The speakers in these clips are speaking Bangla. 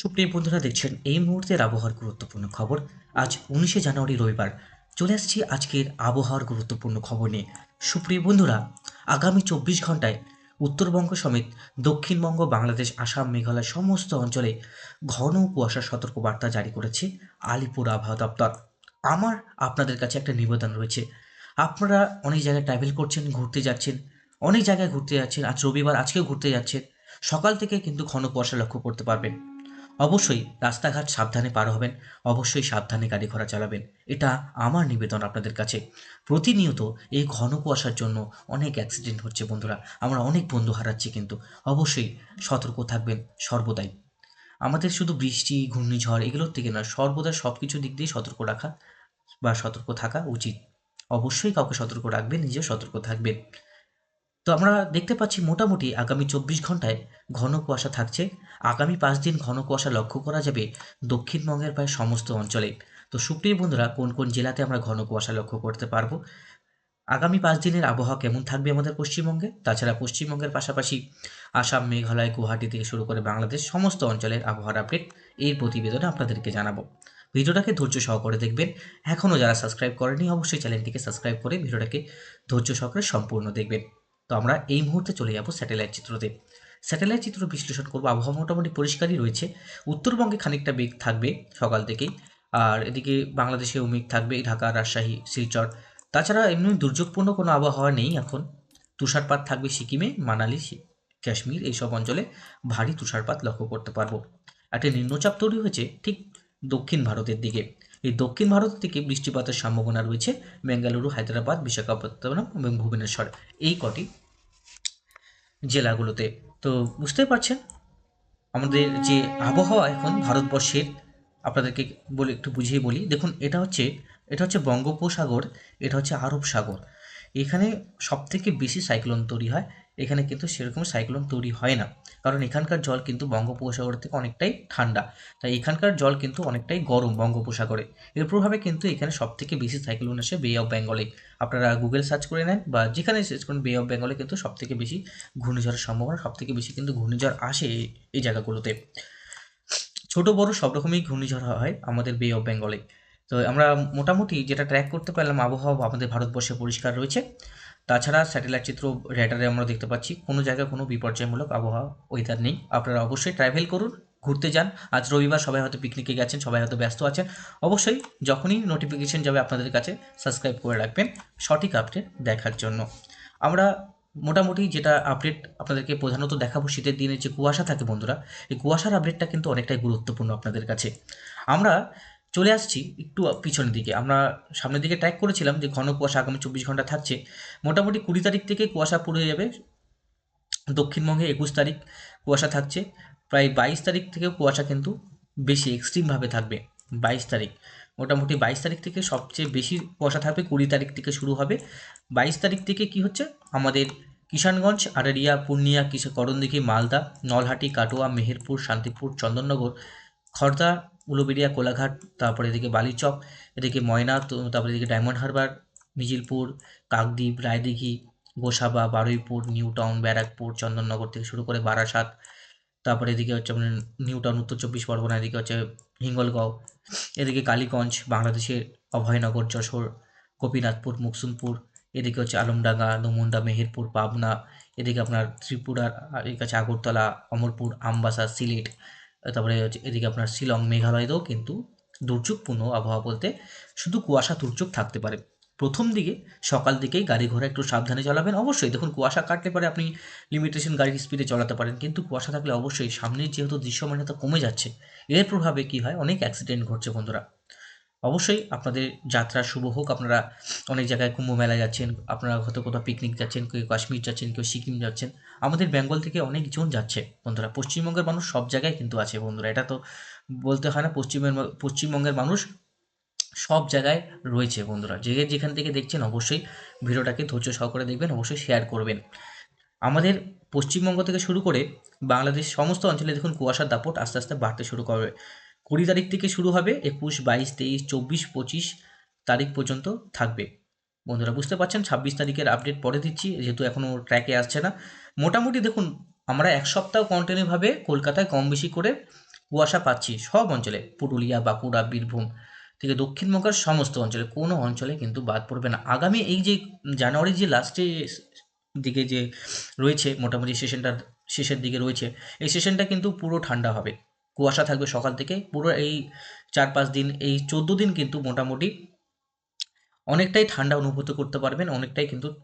সুপ্রিয় বন্ধুরা, দেখছেন এই মুহূর্তের আবহাওয়ার গুরুত্বপূর্ণ খবর। আজ উনিশে জানুয়ারি রবিবার চলে আসছি আজকের আবহাওয়ার গুরুত্বপূর্ণ খবর নিয়ে। সুপ্রিয় বন্ধুরা, আগামী চব্বিশ ঘন্টায় উত্তরবঙ্গ সমেত দক্ষিণবঙ্গ, বাংলাদেশ, আসাম, মেঘালয় সমস্ত অঞ্চলে ঘন কুয়াশার সতর্কবার্তা জারি করেছে আলিপুর আবহাওয়া দপ্তর। আমার আপনাদের কাছে একটা নিবেদন রয়েছে। আপনারা অনেক জায়গায় ট্রাভেল করছেন, ঘুরতে যাচ্ছেন, অনেক জায়গায় ঘুরতে যাচ্ছেন, আজ রবিবার আজকেও ঘুরতে যাচ্ছেন। সকাল থেকে কিন্তু ঘন কুয়াশা লক্ষ্য করতে পারবেন। অবশ্যই রাস্তাঘাট সাবধানে পার হবেন, অবশ্যই সাবধানে গাড়ি ঘোড়া চালাবেন। এটা আমার নিবেদন আপনাদের কাছে। প্রতিনিয়ত এই ঘন কুয়াশার জন্য অনেক অ্যাক্সিডেন্ট হচ্ছে বন্ধুরা। আমরা অনেক বন্ধু হারাচ্ছি কিন্তু। অবশ্যই সতর্ক থাকবেন সর্বদাই। আমাদের শুধু বৃষ্টি, ঘূর্ণিঝড় এগুলোর থেকে না সর্বদা সব কিছু দিক দিয়ে সতর্ক রাখা বা সতর্ক থাকা উচিত। অবশ্যই কাউকে সতর্ক রাখবেন, নিজেও সতর্ক থাকবেন। তো আমরা দেখতে পাচ্ছি মোটামুটি আগামী চব্বিশ ঘন্টায় ঘন কুয়াশা থাকছে। আগামী পাঁচ দিন ঘন কুয়াশা লক্ষ্য করা যাবে দক্ষিণবঙ্গের প্রায় সমস্ত অঞ্চলে। তো সুপ্রিয় বন্ধুরা, কোন কোন জেলাতে আমরা ঘন কুয়াশা লক্ষ্য করতে পারব? আগামী পাঁচ দিনের আবহাওয়া কেমন থাকবে আমাদের পশ্চিমবঙ্গে? তাছাড়া পশ্চিমবঙ্গের পাশাপাশি আসাম, মেঘালয়, গুয়াহাটি থেকে শুরু করে বাংলাদেশ সমস্ত অঞ্চলের আবহাওয়ার আপডেট এই প্রতিবেদনে আপনাদেরকে জানাব। ভিডিওটাকে ধৈর্য সহকারে দেখবেন। এখনও যারা সাবস্ক্রাইব করেনি অবশ্যই চ্যানেলটিকে সাবস্ক্রাইব করে ভিডিওটাকে ধৈর্য সহকারে সম্পূর্ণ দেখবেন। তো আমরা এই মুহূর্তে চলে যাব স্যাটেলাইট চিত্রতে। স্যাটেলাইট চিত্র বিশ্লেষণ করব। আবহাওয়া মোটামুটি পরিষ্কারই রয়েছে। উত্তরবঙ্গে খানিকটা বেগ থাকবে সকাল থেকেই। আর এদিকে বাংলাদেশেও মেঘ থাকবে। ঢাকা, রাজশাহী, শিলচর। তাছাড়া এমনি দুর্যোগপূর্ণ কোনো আবহাওয়া নেই এখন। তুষারপাত থাকবে সিকিমে, মানালি কাশ্মীর এইসব অঞ্চলে ভারী তুষারপাত লক্ষ্য করতে পারব। একটা নিম্নচাপ তৈরি হয়েছে ঠিক দক্ষিণ ভারতের দিকে। এই দক্ষিণ ভারত থেকে বৃষ্টিপাতের সম্ভাবনা রয়েছে। বেঙ্গালুরু, হায়দ্রাবাদ, বিশাখাপত্তনম এবং ভুবনেশ্বর এই কটি জেলাগুলোতে। তো বুঝতে পারছেন, আমাদের যে আবহাওয়া এখন ভারতবর্ষের, আপনাদেরকে বলে একটু বুঝিয়ে বলি। দেখুন, এটা হচ্ছে এটা হচ্ছে বঙ্গোপসাগর, এটা হচ্ছে আরব সাগর এখানে সব থেকে বেশি সাইক্লোন তৈরি হয়। এখানে কিন্তু সেরকম সাইক্লোন তৈরি হয় না। কারণ এখানকার জল কিন্তু বঙ্গোপসাগর থেকে অনেকটাই ঠান্ডা। তাই এখানকার জল কিন্তু অনেকটাই গরম বঙ্গোপসাগরে। এর প্রভাবে কিন্তু এখানে সব থেকে বেশি সাইক্লোন আসে বে অফ বেঙ্গলে আপনারা গুগল সার্চ করে নেন বা যেখানে সার্চ করেন বে অফ বেঙ্গলে কিন্তু সব থেকে বেশি ঘূর্ণিঝড়ের সম্ভাবনা সব থেকে বেশি কিন্তু ঘূর্ণিঝড় আসে এই জায়গাগুলোতে। ছোট, বড় সব রকমই ঘূর্ণিঝড় হয় আমাদের বে অফ বেঙ্গলে তো আমরা মোটামুটি যেটা ট্র্যাক করতে পারলাম, আবহাওয়া আমাদের ভারতবর্ষে পরিষ্কার রয়েছে। তাছাড়া স্যাটেলাইট চিত্র রেডারে আমরা দেখতে পাচ্ছি, কোনো জায়গায় কোনো বিপর্যয়মূলক আবহাওয়া ওয়েদার নেই। আপনারা অবশ্যই ট্রাভেল করুন, ঘুরতে যান। আজ রবিবার সবাই হয়তো পিকনিকে গেছেন, সবাই হয়তো ব্যস্ত আছেন। অবশ্যই যখনই নোটিফিকেশন যাবে আপনাদের কাছে সাবস্ক্রাইব করে রাখবেন সঠিক আপডেট দেখার জন্য। আমরা মোটামুটি যেটা আপডেট আপনাদেরকে প্রধানত দেখাবো শীতের দিনে যে কুয়াশা থাকে বন্ধুরা, এই কুয়াশার আপডেটটা কিন্তু অনেকটাই গুরুত্বপূর্ণ আপনাদের কাছে। আমরা চলে আসছি একটু পিছনের দিকে। আমরা সামনের দিকে ট্র্যাক করেছিলাম যে ঘন কুয়াশা আগামী চব্বিশ ঘণ্টা থাকছে। মোটামুটি কুড়ি তারিখ থেকে কুয়াশা পড়ে যাবে। দক্ষিণবঙ্গে একুশ তারিখ কুয়াশা থাকছে। প্রায় বাইশ তারিখ থেকেও কুয়াশা কিন্তু বেশি এক্সট্রিমভাবে থাকবে। বাইশ তারিখ। মোটামুটি বাইশ তারিখ থেকে সবচেয়ে বেশি কুয়াশা থাকবে, কুড়ি তারিখ থেকে শুরু হবে। বাইশ তারিখ থেকে কি হচ্ছে? আমাদের কিষানগঞ্জ আরারিয়া পূর্ণিয়া কিশোর করণদিঘি, মালদা, নলহাটি, কাটোয়া, মেহেরপুর, শান্তিপুর, চন্দননগর খড়দা উলুবেড়িয়া, কোলাঘাট, তারপরে এদিকে বালিচক, এদিকে ময়না তারপরে এদিকে Diamond Harbour, Mijilpur, Kakdwip, Raidighi, Gosaba, Baruipur New Town Barrackpore, Chandannagar থেকে শুরু করে বারাসাত, তারপরে এদিকে হচ্ছে আপনার নিউ টাউন উত্তর চব্বিশ পরগনা, এদিকে হচ্ছে হিঙ্গলগাঁও, এদিকে কালীগঞ্জ, বাংলাদেশের অভয়নগর, যশোর, গোপীনাথপুর, মুকসুমপুর, এদিকে হচ্ছে আলমডাঙ্গা নমুন্ডা মেহেরপুর, পাবনা, এদিকে আপনার ত্রিপুরার এদিকে আছে আগরতলা, অমরপুর, আমবাসা, সিলেট তারপরে হচ্ছে এদিকে আপনার শিলং, মেঘালয়েতেও কিন্তু দুর্যোগপূর্ণ আবহাওয়া বলতে শুধু কুয়াশা, দুর্যোগ থাকতে পারে। প্রথম দিকে সকাল দিকেই গাড়ি ঘোড়া একটু সাবধানে চালাবেন। অবশ্যই দেখুন, কুয়াশা কাটলে পরে আপনি লিমিটেশন গাড়ির স্পিডে চালাতে পারেন। কিন্তু কুয়াশা থাকলে অবশ্যই সামনের যেহেতু দৃশ্যমানতা কমে যাচ্ছে, এর প্রভাবে কি হয়? অনেক অ্যাক্সিডেন্ট ঘটছে বন্ধুরা। অবশ্যই আপনাদের যাত্রা শুভ হোক। আপনারা অনেক জায়গায় কুম্ভ মেলা যাচ্ছেন, আপনারা হয়তো কোথাও পিকনিক যাচ্ছেন, কেউ কাশ্মীর যাচ্ছেন, কেউ সিকিম যাচ্ছেন। আমাদের বেঙ্গল থেকে অনেকজন যাচ্ছে বন্ধুরা। পশ্চিমবঙ্গের মানুষ সব জায়গায় কিন্তু আছে বন্ধুরা। এটা তো বলতে হয় না, পশ্চিমের পশ্চিমবঙ্গের মানুষ সব জায়গায় রয়েছে বন্ধুরা। যে যেখান থেকে দেখছেন অবশ্যই ভিডিওটাকে ধৈর্য সহকারে দেখবেন, অবশ্যই শেয়ার করবেন। আমাদের পশ্চিমবঙ্গ থেকে শুরু করে বাংলাদেশ সমস্ত অঞ্চলে দেখুন কুয়াশার দাপট আস্তে আস্তে বাড়তে শুরু করবে কুড়ি তারিখ থেকে শুরু হবে, একুশ, বাইশ, তেইশ, চব্বিশ, পঁচিশ তারিখ পর্যন্ত থাকবে। বন্ধুরা, বুঝতে পারছেন? ছাব্বিশ তারিখের আপডেট পরে দিচ্ছি, যেহেতু এখনও ট্র্যাকে আসছে না। মোটামুটি দেখুন, আমরা এক সপ্তাহ কন্টিনিউভাবে কলকাতায় কম বেশি করে কুয়াশা পাচ্ছি সব অঞ্চলে। পুরুলিয়া, বাঁকুড়া, বীরভূম থেকে দক্ষিণবঙ্গের সমস্ত অঞ্চলে, কোনো অঞ্চলে কিন্তু বাদ পড়বে না। আগামী এই যে জানুয়ারির যে লাস্টে দিকে যে রয়েছে, মোটামুটি সেশনটার শেষের দিকে রয়েছে, এই সেশনটা কিন্তু পুরো ঠান্ডা হবে। কুয়াশা থাকবে সকাল থেকে। পুরো এই চার পাঁচ দিন, এই চোদ্দ দিন কিন্তু মোটামুটি অনেকটাই ঠান্ডা অনুভূত করতে পারবেন, অনেকটাই কিন্তু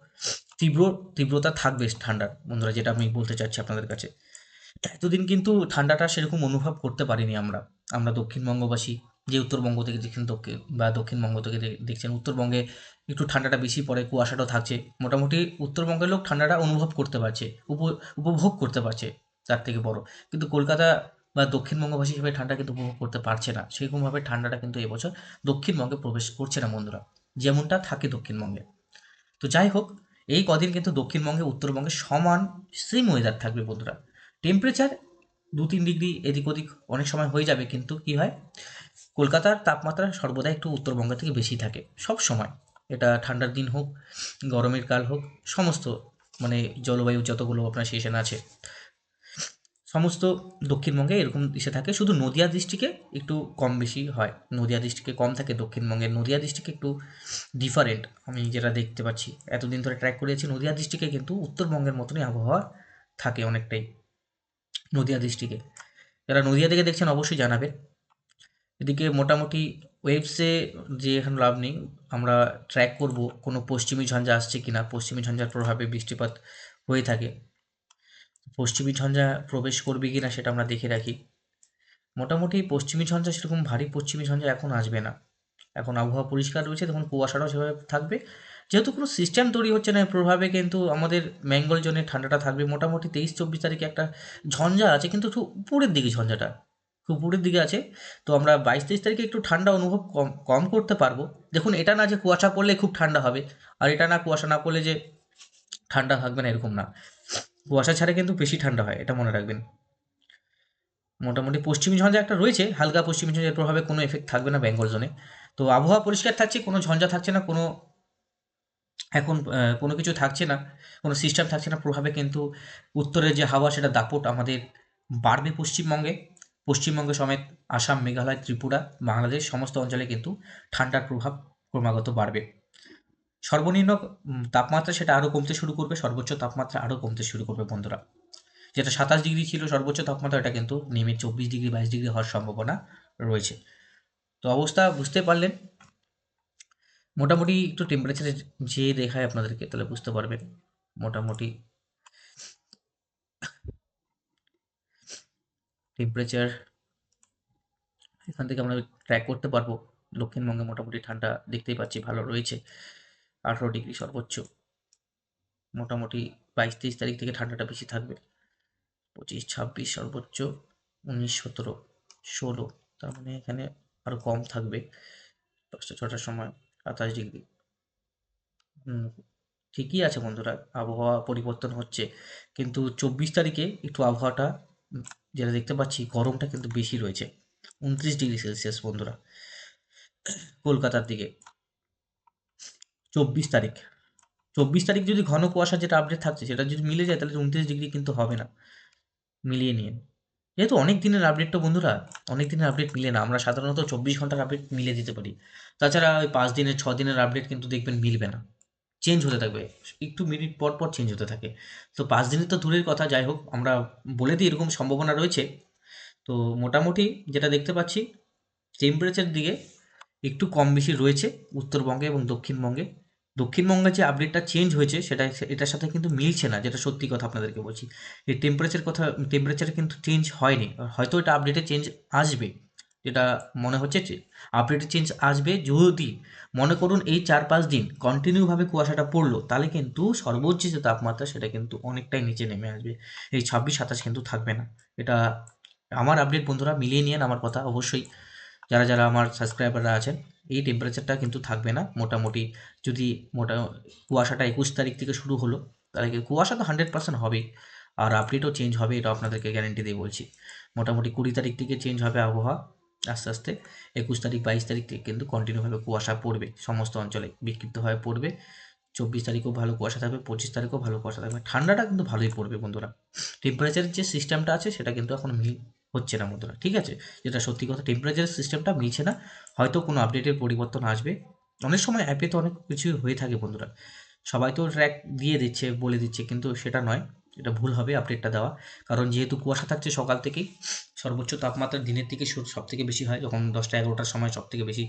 তীব্র, তীব্রতা থাকবে ঠান্ডার। বন্ধুরা, যেটা আমি বলতে চাচ্ছি আপনাদের কাছে। এতদিন কিন্তু ঠান্ডাটা সেরকম অনুভব করতে পারিনি আমরা। আমরা দক্ষিণবঙ্গবাসী, যে উত্তরবঙ্গ থেকে দেখছেন দক্ষিণ বা দক্ষিণবঙ্গ থেকে দেখছেন উত্তরবঙ্গে একটু ঠান্ডাটা বেশি পড়ে, কুয়াশাটাও থাকছে। মোটামুটি উত্তরবঙ্গের লোক ঠান্ডাটা অনুভব করতে পারছে, উপ- উপভোগ করতে পারছে তার থেকে বড়। কিন্তু কলকাতা বা দক্ষিণবঙ্গবাসী হিসেবে ঠান্ডা কিন্তু উপভোগ করতে পারছে না। সেরকমভাবে ঠান্ডাটা কিন্তু এবছর দক্ষিণবঙ্গে প্রবেশ করছে না বন্ধুরা। যেমনটা থাকে দক্ষিণবঙ্গে। তো যাই হোক, এই কদিন কিন্তু দক্ষিণবঙ্গে, উত্তরবঙ্গে সমান সেম ওয়েদার থাকবে বন্ধুরা। টেম্পারেচার দু তিন ডিগ্রি এদিক ওদিক অনেক সময় হয়ে যাবে, কিন্তু কি হয়? কলকাতার তাপমাত্রা সর্বদা একটু উত্তরবঙ্গ থেকে বেশি থাকে, সব সময়। এটা ঠান্ডার দিন হোক, গরমের কাল হোক, সমস্ত মানে জলবায়ু যতগুলো আপনার সেশন আছে। সমস্ত দক্ষিণবঙ্গে এরকম ইসে থাকে। শুধু নদিয়া ডিস্ট্রিক্টে একটু কম বেশি হয়। নদিয়া ডিস্ট্রিক্টে কম থাকে, দক্ষিণবঙ্গের নদিয়া ডিস্ট্রিক্টে একটু ডিফারেন্ট আমি যেটা দেখতে পাচ্ছি। এতদিন ধরে ট্র্যাক করেছি নদিয়া ডিস্ট্রিক্টে কিন্তু উত্তরবঙ্গের মতনই আবহাওয়া থাকে অনেকটাই। নদিয়া ডিস্ট্রিক্টে যারা নদিয়া থেকে দেখছেন অবশ্যই জানাবেন। এদিকে মোটামুটি ওয়েবসে যে এখন লাভ নেই, আমরা ট্র্যাক করব কোনো পশ্চিমী ঝঞ্ঝা আসছে কিনা। পশ্চিমী ঝঞ্ঝার প্রভাবে বৃষ্টিপাত হয়ে থাকে। পশ্চিমী ঝঞ্ঝা প্রবেশ করবে কিনা সেটা আমরা দেখে রাখি। মোটামুটি পশ্চিমী ঝঞ্ঝা সেরকম ভারী পশ্চিমী ঝঞ্ঝা এখন আসবে না। এখন আবহাওয়া পরিষ্কার রয়েছে, তখন কুয়াশাটাও সেভাবে থাকবে। যেহেতু কোনো সিস্টেম তৈরি হচ্ছে না প্রভাবে কিন্তু আমাদের বেঙ্গল জোনে ঠান্ডাটা থাকবে। মোটামুটি তেইশ, চব্বিশ তারিখে একটা ঝঞ্ঝা আছে, কিন্তু একটু উপরের দিকে ঝঞ্ঝাটা, খুব উপরের দিকে আছে। তো আমরা বাইশ, তেইশ তারিখে একটু ঠান্ডা অনুভব কম কম করতে পারব। দেখুন, এটা না যে কুয়াশা পড়লে খুব ঠান্ডা হবে, আর এটা না কুয়াশা না পড়লে যে ঠান্ডা থাকবে না, এরকম না। কুয়াশা ছাড়া কিন্তু বেশি ঠান্ডা হয়, এটা মনে রাখবেন। মোটামুটি পশ্চিমী ঝঞ্ঝা একটা রয়েছে, হালকা পশ্চিমী ঝঞ্ঝার প্রভাবে কোনো এফেক্ট থাকবে না বেঙ্গল জোনে তো আবহাওয়া পরিষ্কার থাকছে, কোনো ঝঞ্ঝা থাকছে না, কোনো, এখন কোনো কিছু থাকছে না, কোনো সিস্টেম থাকছে না, প্রভাবে কিন্তু উত্তরের যে হাওয়া সেটা দাপট আমাদের বাড়বে পশ্চিমবঙ্গে। পশ্চিমবঙ্গ সমেত আসাম, মেঘালয়, ত্রিপুরা, বাংলাদেশ, সমস্ত অঞ্চলে কিন্তু ঠান্ডার প্রভাব ক্রমাগত বাড়বে। সর্বনিম্ন তাপমাত্রা সেটা আরও কমতে শুরু করবে, সর্বোচ্চ তাপমাত্রা আরও কমতে শুরু করবে বন্ধুরা। যেটা সাতাশ ডিগ্রি ছিল সর্বোচ্চ তাপমাত্রা এটা কিন্তু নেমে চব্বিশ ডিগ্রি, বাইশ ডিগ্রি হওয়ার সম্ভাবনা রয়েছে। তো অবস্থা বুঝতে পারলেন? মোটামুটি একটু টেম্পারেচারে যে দেখায় আপনাদেরকে, তাহলে বুঝতে পারবেন মোটামুটি। টেম্পারেচার এখান থেকে আমরা ট্র্যাক করতে পারব। দক্ষিণবঙ্গে মোটামুটি ঠান্ডা দেখতেই পাচ্ছি, ভালো রয়েছে। আঠেরো ডিগ্রি সর্বোচ্চ। মোটামুটি বাইশ তেইশ তারিখ থেকে ঠান্ডাটা বেশি থাকবে। পঁচিশ ছাব্বিশ সর্বোচ্চ, উনিশ, সতেরো, ষোলো, তার মানে এখানে আরও কম থাকবে দশটা, ছটার সময়, সাতাশ ডিগ্রি। ঠিকই আছে বন্ধুরা, আবহাওয়া পরিবর্তন হচ্ছে। কিন্তু চব্বিশ তারিখে একটু আবহাওয়াটা যেটা দেখতে পাচ্ছি, গরমটা কিন্তু বেশি রয়েছে। উনত্রিশ ডিগ্রি সেলসিয়াস বন্ধুরা, কলকাতার দিকে। চব্বিশ তারিখ। চব্বিশ তারিখ যদি ঘন কুয়াশা যেটা আপডেট থাকছে, সেটা যদি মিলে যায়, তাহলে উনত্রিশ ডিগ্রি কিন্তু হবে না। মিলিয়ে নিন যেহেতু অনেক দিনের আপডেট তো বন্ধুরা, অনেক দিনের আপডেট মিলে না। আমরা সাধারণত চব্বিশ ঘণ্টার আপডেট মিলে দিতে পারি। তাছাড়া ওই পাঁচ দিনের, ছ দিনের আপডেট কিন্তু দেখবেন মিলবে না। চেঞ্জ হতে থাকবে। একটু মিনিট পর পর চেঞ্জ হতে থাকে। তো পাঁচ দিনের তো দূরের কথা, যাই হোক, আমরা বলে দিই এরকম সম্ভাবনা রয়েছে। তো মোটামুটি যেটা দেখতে পাচ্ছি টেম্পারেচার দিকে একটু কম বেশি রয়েছে উত্তরবঙ্গে এবং দক্ষিণবঙ্গে। দক্ষিণবঙ্গে যে আপডেটটা চেঞ্জ হয়েছে সেটা এটার সাথে কিন্তু মিলছে না, যেটা সত্যি কথা আপনাদেরকে বলছি। এই টেম্পারেচার কথা টেম্পারেচার কিন্তু চেঞ্জ হয়নি। হয়তো এটা আপডেটে চেঞ্জ আসবে, যেটা মনে হচ্ছে আপডেটে চেঞ্জ আসবে যদি মনে করুন এই চার পাঁচ দিন কন্টিনিউভাবে কুয়াশাটা পড়ল, তাহলে কিন্তু সর্বোচ্চ যে তাপমাত্রা, সেটা কিন্তু অনেকটাই নিচে নেমে আসবে। এই ছাব্বিশ, সাতাশ কিন্তু থাকবে না। এটা আমার আপডেট বন্ধুরা, মিলিয়ে নিন আমার কথা অবশ্যই। যারা যারা আমার সাবস্ক্রাইবাররা আছেন এই টেম্পারেচারটা কিন্তু থাকবে না। মোটামুটি যদি মোটা কুয়াশাটা একুশ তারিখ থেকে শুরু হলো, তাহলে কি কুয়াশা তো হান্ড্রেড পার্সেন্ট হবেই। আর আপডেটও চেঞ্জ হবে এটা আপনাদেরকে গ্যারেন্টি দিয়ে বলছি। মোটামুটি কুড়ি তারিখ থেকে চেঞ্জ হবে আবহাওয়া আস্তে আস্তে, একুশ তারিখ, বাইশ তারিখ থেকে কিন্তু কন্টিনিউভাবে কুয়াশা পড়বে সমস্ত অঞ্চলে, বিক্ষিপ্তভাবে পড়বে। চব্বিশ তারিখেও ভালো কুয়াশা থাকবে, পঁচিশ তারিখও ভালো কুয়াশা থাকবে। ঠান্ডাটা কিন্তু ভালোই পড়বে বন্ধুরা। টেম্পারেচারের যে সিস্টেমটা আছে, সেটা কিন্তু এখন হচ্ছে না বন্ধুরা, ঠিক আছে? যেটা সত্যি কথা টেম্পারেচার সিস্টেমটা মিলছে না। হয়তো কোনো আপডেটের পরিবর্তন আসবে। অনেক সময় অ্যাপে তো অনেক কিছু হয়ে থাকে বন্ধুরা। সবাই তো ট্র্যাক দিয়ে দিচ্ছে, বলে দিচ্ছে, কিন্তু সেটা নয়। এটা ভুল হবে আপডেটটা দেওয়া। কারণ যেহেতু কুয়াশা থাকছে সকাল থেকেই, সর্বোচ্চ তাপমাত্রা দিনের দিকে সব থেকে বেশি হয়। যখন দশটা এগারোটার সময় সব থেকে বেশি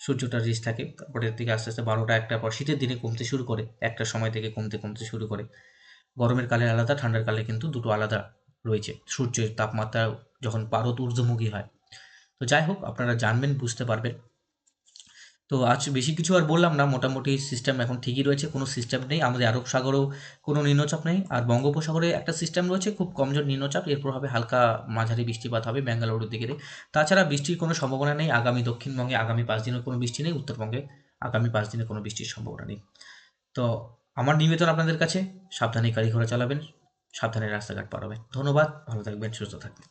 সূর্যটার রিস থাকে, তারপরের দিকে আস্তে আস্তে বারোটা একটা পর শীতের দিনে কমতে শুরু করে, একটার সময় থেকে কমতে কমতে শুরু করে। গরমের কালে আলাদা, ঠান্ডার কালে কিন্তু দুটো আলাদা রয়েছে। সূর্যের তাপমাত্রা যখন পারদ ঊর্ধ্বমুখী হয়। তো যাই হোক, আপনারা জানবেন, বুঝতে পারবেন। তো আজ বেশি কিছু আর বললাম না। মোটামুটি সিস্টেম এখন ঠিকই রয়েছে, কোনো সিস্টেম নেই। আমাদের আরব সাগরেও কোনো নিম্নচাপ নেই। আর বঙ্গোপসাগরে একটা সিস্টেম রয়েছে, খুব কমজোর নিম্নচাপ। এর প্রভাবে হালকা মাঝারি বৃষ্টিপাত হবে ব্যাঙ্গালুরুর দিকে। তাছাড়া বৃষ্টির কোনো সম্ভাবনা নেই। আগামী দক্ষিণবঙ্গে আগামী পাঁচ দিনের কোনো বৃষ্টি নেই। উত্তরবঙ্গে আগামী পাঁচ দিনে কোনো বৃষ্টির সম্ভাবনা নেই। তো আমার নিবেদন আপনাদের কাছে। সাবধানে গাড়ি ঘোড়া চালাবেন। সাবধানে রাস্তাঘাট পার হবে ধন্যবাদ ভালো থাকবেন সুস্থ থাকবেন।